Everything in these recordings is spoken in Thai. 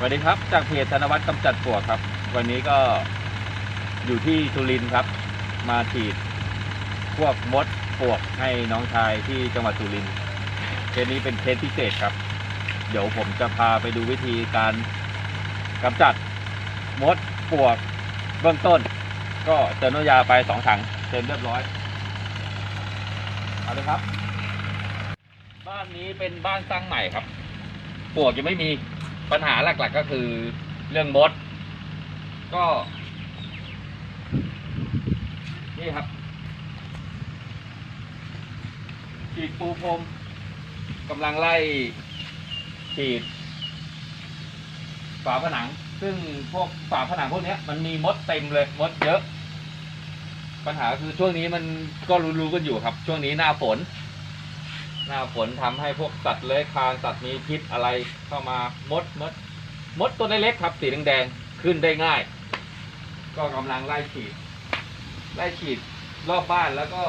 สวัสดีครับ จากเพจธนวัฒน์กำจัดปลวกครับ วันนี้ก็อยู่ที่สุรินทร์ครับ มาฉีดพวกมดปลวกให้น้องชายที่จังหวัดสุรินทร์เคสนี้เป็นเคสพิเศษครับ เดี๋ยวผมจะพาไปดูวิธีการกำจัดมดปลวกเบื้องต้น ก็เติมน้ำยาไปสองถังเต็มเรียบร้อยเอาเลยครับ บ้านนี้เป็นบ้านสร้างใหม่ครับปลวกยังไม่มี ปัญหาหลักๆก็คือเรื่องมด ก็ นี่ครับฉีดปูพรมกำลังไล่ฉีดฝาผนัง ซึ่งพวกฝาผนังพวกนี้มันมีมดเต็มเลยมดเยอะ ปัญหาคือช่วงนี้มันก็รู้ๆกันอยู่ครับ ช่วงนี้หน้าฝน หน้าฝนทำให้พวกสัตว์เลื้อยคลานสัตว์มีพิษอะไรเข้ามามดมดมดตัวเล็กๆครับ สีแดงๆขึ้นได้ง่าย ก็กำลังไล่ฉีด ไล่ฉีดรอบบ้านแล้วก็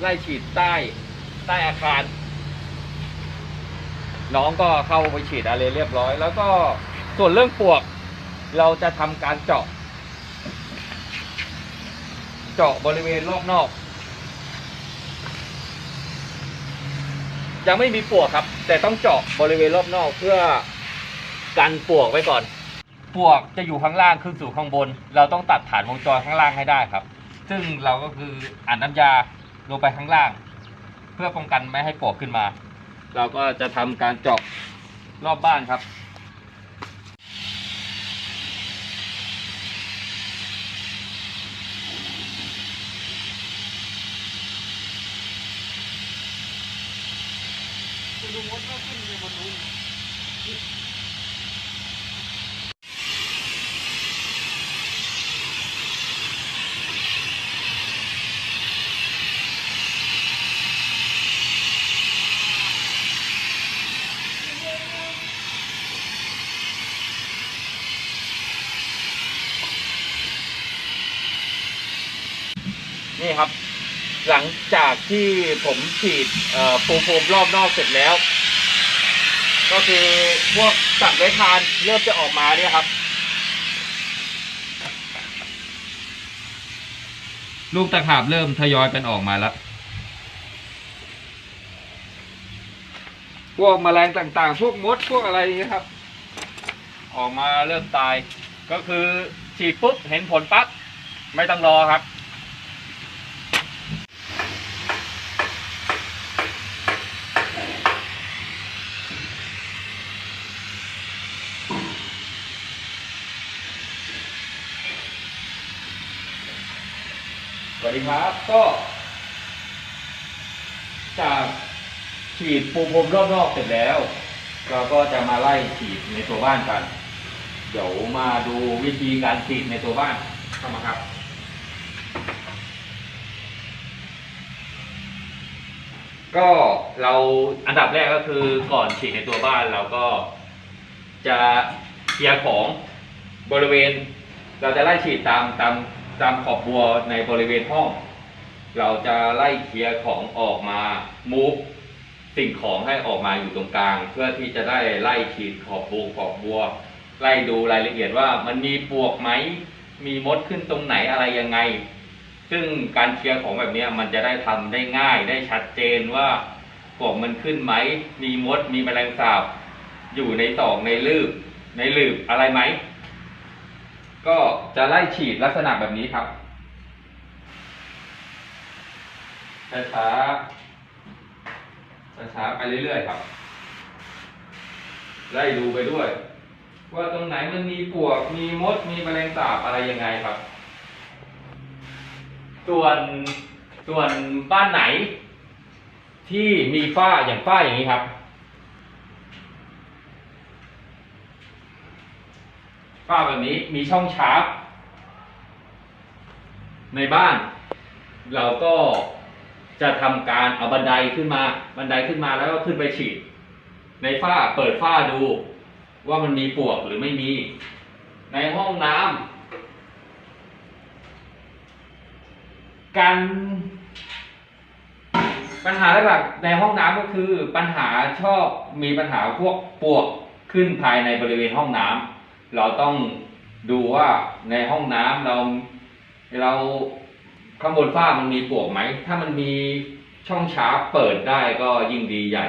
ไล่ฉีดใต้ใต้อาคาร น้องก็เข้าไปฉีดอะไรเรียบร้อย แล้วก็ส่วนเรื่องปวก เราจะทำการเจาะ เจาะบริเวณรอบนอก ยังไม่มีปวกครับ แต่ต้องเจาะบริเวณรอบนอกเพื่อกันปวกไว้ก่อน ปวกจะอยู่ข้างล่างขึ้นสู่ข้างบน เราต้องตัดฐานวงจรข้างล่างให้ได้ครับ ซึ่งเราก็คืออ่านน้ำยาลงไปข้างล่าง เพื่อป้องกันไม่ให้ปวกขึ้นมา เราก็จะทำการเจาะรอบบ้านครับ นี่ครับ หลังจากที่ผมฉีดเอ่อปูพรมรอบนอกเสร็จแล้ว ก็คือพวกสัตว์เลื้อยคลานเริ่มจะออกมาเนี่ยครับ ลูกตะขาบเริ่มทยอยกันออกมาแล้ว พวกแมลงต่างๆ พวกมดพวกอะไรอย่างเงี้ยครับ ออกมาเริ่มตาย ก็คือฉีดปุ๊บเห็นผลปั๊บไม่ต้องรอครับ สวัสดีครับก็จากฉีดปูพรมรอบนอกเสร็จแล้ว เราก็จะมาไล่ฉีดในตัวบ้านกัน เดี๋ยวมาดูวิธีการฉีดในตัวบ้านเข้ามาครับ ก็เราอันดับแรกก็คือก่อนฉีดในตัวบ้านเราก็จะเคลียร์ของบริเวณ เราจะไล่ฉีดตามตาม ตามขอบบัวในบริเวณห้อง เราจะไล่เคลียร์ของออกมามูฟสิ่งของให้ออกมาอยู่ตรงกลาง เพื่อที่จะได้ไล่ฉีดขอบบัวขอบบัว ไล่ดูรายละเอียดว่ามันมีปวกไหมมีมดขึ้นตรงไหนอะไรยังไง ซึ่งการเคลียร์ของแบบนี้มันจะได้ทำได้ง่ายได้ชัดเจนว่าปวกมันขึ้นไหมมีมดมีแมลงสาบ อยู่ในตอกในลืบในลืบอะไรไหม ก็จะไล่ฉีดลักษณะแบบนี้ครับช้าๆช้าๆไปเรื่อยๆครับ ไล่ดูไปด้วย ว่าตรงไหนมันมีปวก มีมด มีแมลงสาบอะไรยังไงครับ ส่วนส่วนบ้านไหน ที่มีฝ้าอย่างฝ้าอย่างนี้ครับ ฝ้าแบบนี้มีช่องชาร์ปในบ้าน เราก็จะทำการเอาบันไดขึ้นมา บันไดขึ้นมาแล้วก็ขึ้นไปฉีด ในฝ้าเปิดฝ้าดูว่ามันมีปวกหรือไม่มี ในห้องน้ำการปัญหาหลักในห้องน้ำก็คือปัญหาชอบมีปัญหาพวกปวกขึ้นภายในบริเวณห้องน้ำ เราต้องดูว่าในห้องน้ำเราเราข้างบนฝ้ามันมีปลวกไหม ถ้ามันมีช่องชาร์ปเปิดได้ก็ยิ่งดีใหญ่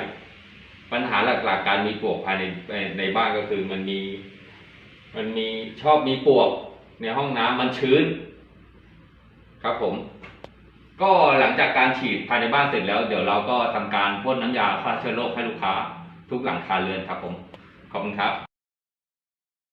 ปัญหาหลักๆการมีปลวกภายในในในบ้านก็คือมันมี มันมีชอบมีปลวกในห้องน้ำมันชื้น ครับผม ก็หลังจากการฉีดภายในบ้านเสร็จแล้ว เดี๋ยวเราก็ทำการพ่นน้ำยาฆ่าเชื้อโรคให้ลูกค้า ทุกหลังคาเรือนครับผม ขอบคุณครับ